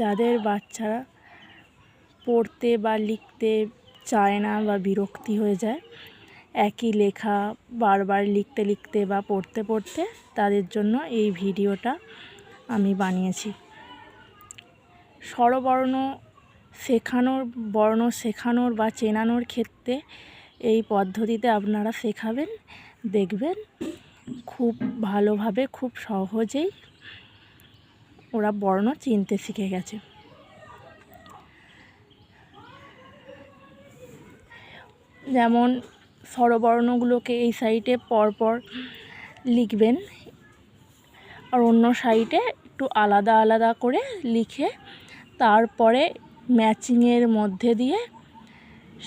যাদের বাচ্চারা পড়তে বা লিখতে চায় না বা বিরক্তি হয়ে যায়, একই লেখা বারবার লিখতে লিখতে বা পড়তে পড়তে তাদের জন্য এই ভিডিওটা আমি বানিয়েছি। স্বরবর্ণ শেখানোর, বর্ণ শেখানোর বা চেনানোর ক্ষেত্রে এই পদ্ধতিতে আপনারা শেখাবেন, দেখবেন, খুব ভালোভাবে, খুব সহজেই ওরা বর্ণ চিনতে শিখে গেছে। যেমন স্বরবর্ণগুলোকে এই সাইডে পরপর লিখবেন আর অন্য সাইডে একটু আলাদা আলাদা করে লিখে তারপরে ম্যাচিংয়ের মধ্যে দিয়ে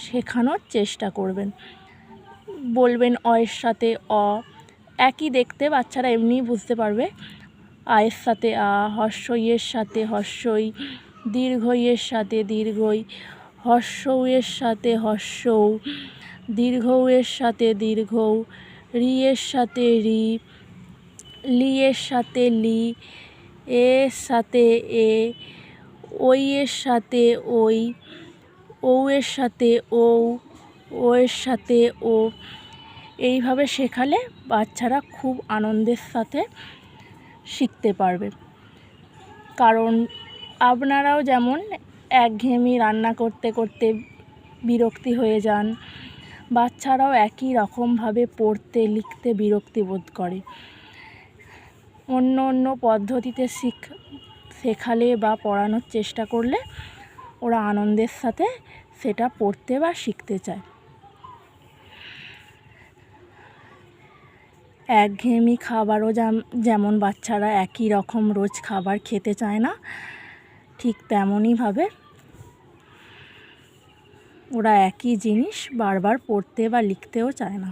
শেখানোর চেষ্টা করবেন। বলবেন অয়ের সাথে অ। একই দেখতে বাচ্চারা এমনিই বুঝতে পারবে। আয়ের সাথে আ, হর্ষইয়ের সাথে হর্ষই, দীর্ঘইয়ের সাথে দীর্ঘই, হর্ষউয়ের সাথে হর্ষৌ দীর্ঘউয়ের সাথে দীর্ঘৌ রিয়ের সাথে রি, লিয়ের সাথে লি এর সাথে এ ওই এর সাথে ওই ঔ এর সাথে ঔ ও এর সাথে ও। এইভাবে শেখালে বাচ্চারা খুব আনন্দের সাথে শিখতে পারবে। কারণ আপনারাও যেমন একঘেয়েমি রান্না করতে করতে বিরক্তি হয়ে যান, বাচ্চারাও একই রকমভাবে পড়তে লিখতে বিরক্তি বোধ করে। অন্য অন্য পদ্ধতিতে শিখ, শেখালে বা পড়ানোর চেষ্টা করলে ওরা আনন্দের সাথে সেটা পড়তে বা শিখতে চায়। একঘেয়েমি খাবারও যেমন বাচ্চারা একই রকম রোজ খাবার খেতে চায় না, ঠিক তেমনইভাবে ওরা একই জিনিস বারবার পড়তে বা লিখতেও চায় না।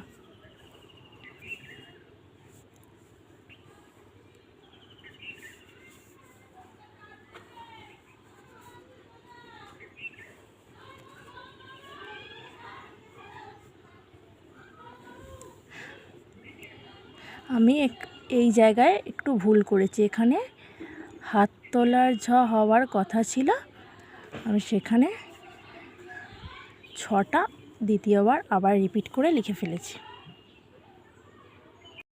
আমি এই জায়গায় একটু ভুল করেছি। এখানে হাত তোলার ঝ হওয়ার কথা ছিল। আমি সেখানে ছটা, দ্বিতীয়বার আবার রিপিট করে লিখে ফেলেছি।